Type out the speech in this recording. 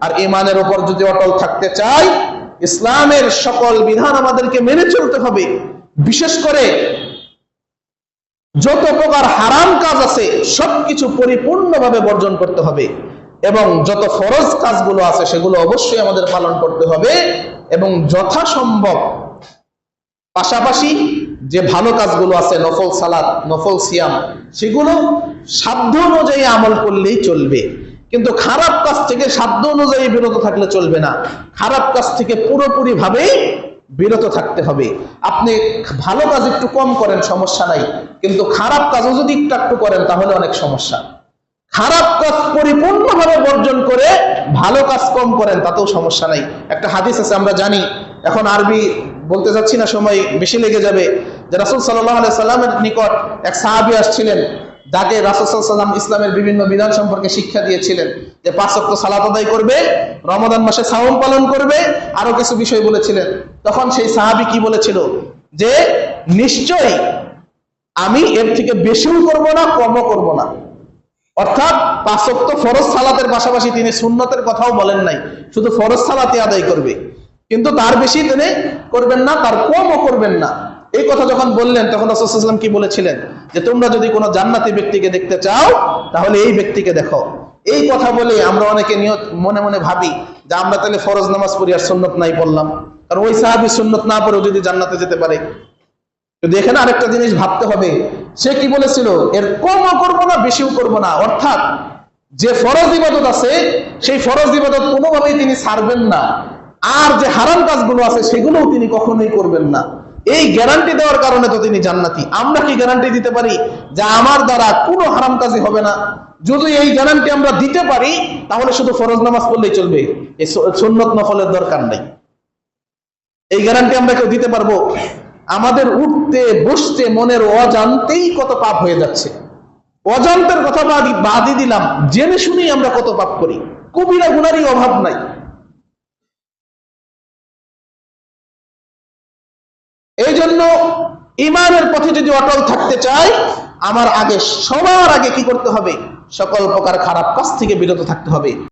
আর ইমানের উপর যদি অটল থাকতে চাই, ইসলামের সকল বিধান আমাদেরকে মেনে চলতে হবে। বিশেষ করে যত প্রকার হারাম কাজ আছে, সবকিছু পরিপূর্ণভাবে বর্জন করতে হবে। এবং যত ফরজ কাজগুলো আছে, সেগুলো অবশ্যই আমাদের পালন করতে হবে। এবং যথাসম্ভব, পাশাপাশি যে ভালো কাজগুলো আছে, নফল সালাদ নফল সিয়াম, সেগুলো সাধ্য অনুযায়ী আমল করলেই চলবে। কিন্তু খারাপ কাজ থেকে সাধ্য অনুযায়ী বিরত থাকলে চলবে না। খারাপ কাজ থেকে পুরোপুরি ভাবেই বিরত থাকতে হবে। আপনি ভালো কাজ একটু কম করেন, সমস্যা নাই। কিন্তু খারাপ কাজও যদি একটু একটু করেন, তাহলে অনেক সমস্যা। খারাপ কাজ পরিপূর্ণভাবে বর্জন করে ভালো কাজ কম করেন, তাতেও সমস্যা নাই। একটা হাদিস আছে, আমরা জানি। এখন আরবি বলতে যাচ্ছি না, সময় বেশি লেগে যাবে। যে রাসুল সাল্লাহ সাল্লামের নিকট এক সাহাবি আসছিলেন। যাকে রাসুল সাল্লাম ইসলামের বিভিন্ন বিধান সম্পর্কে শিক্ষা দিয়েছিলেন যে পাঁচ অক্ট সালাত আদায় করবে রমাদান মাসে সাওম পালন করবে, আরও কিছু বিষয় বলেছিলেন। তখন সেই সাহাবি কি বলেছিল? যে নিশ্চয়ই আমি এর থেকে বেশিও করব না, কমও করব না। অর্থাৎ পাঁচক্ত ফরজ সালাতের পাশাপাশি তিনি সুন্নতের কথাও বলেন নাই, শুধু ফরজ সালাতে আদায় করবে। কিন্তু তার বেশি তিনি করবেন না, তার কমও করবেন না। এই কথা যখন বললেন, তখন রসুলাম কি বলেছিলেন? যে তোমরা যদি কোনো জান্নাতি ব্যক্তিকে দেখতে চাও, তাহলে এই ব্যক্তিকে দেখো। এই কথা বলে আমরা অনেকে নিয়ত মনে মনে ভাবি যে আমরা তাহলে ফরজ নামাজ পড়ি আর সুন্নত নাই পড়লাম কারণ ওই সাহাবি সুন্নত না পড়েও যদি জান্নাতে যেতে পারে। কিন্তু এখানে আরেকটা জিনিস ভাবতে হবে, সে কি বলেছিল? এর কমও করব না, বেশিও করব না। অর্থাৎ যে ফরজ ইবাদত আছে, সেই ফরজ ইবাদত কোনোভাবেই তিনি ছাড়বেন না। আর যে হারাম কাজগুলো আছে, সেগুলোও তিনি কখনোই করবেন না। এই গ্যারান্টি দেওয়ার কারণে তো তিনি জান্নাতি। আমরা কি গ্যারান্টি দিতে পারি? যে আমার দ্বারা কোনো হারাম কাজই হবে না। যদি এই গ্যারান্টি আমরা দিতে পারি, তাহলে শুধু ফরজ নামাজ পড়লেই চলবে। এই সুন্নত নফলের দরকার নেই। এই গ্যারান্টি আমরা কেউ দিতে পারব? আমাদের উঠতে, বসতে, মনের অজান্তেই কত পাপ হয়ে যাচ্ছে। অজান্তের কথা বাদি দিলাম। জেনে শুনেই আমরা কত পাপ করি। কবিরা গুনারই অভাব নাই। জন্য ইমানের পথে যদি অটল থাকতে চাই, আমার আগে সবার আগে কি করতে হবে? সকল প্রকার খারাপ কাজ থেকে বিরত থাকতে হবে।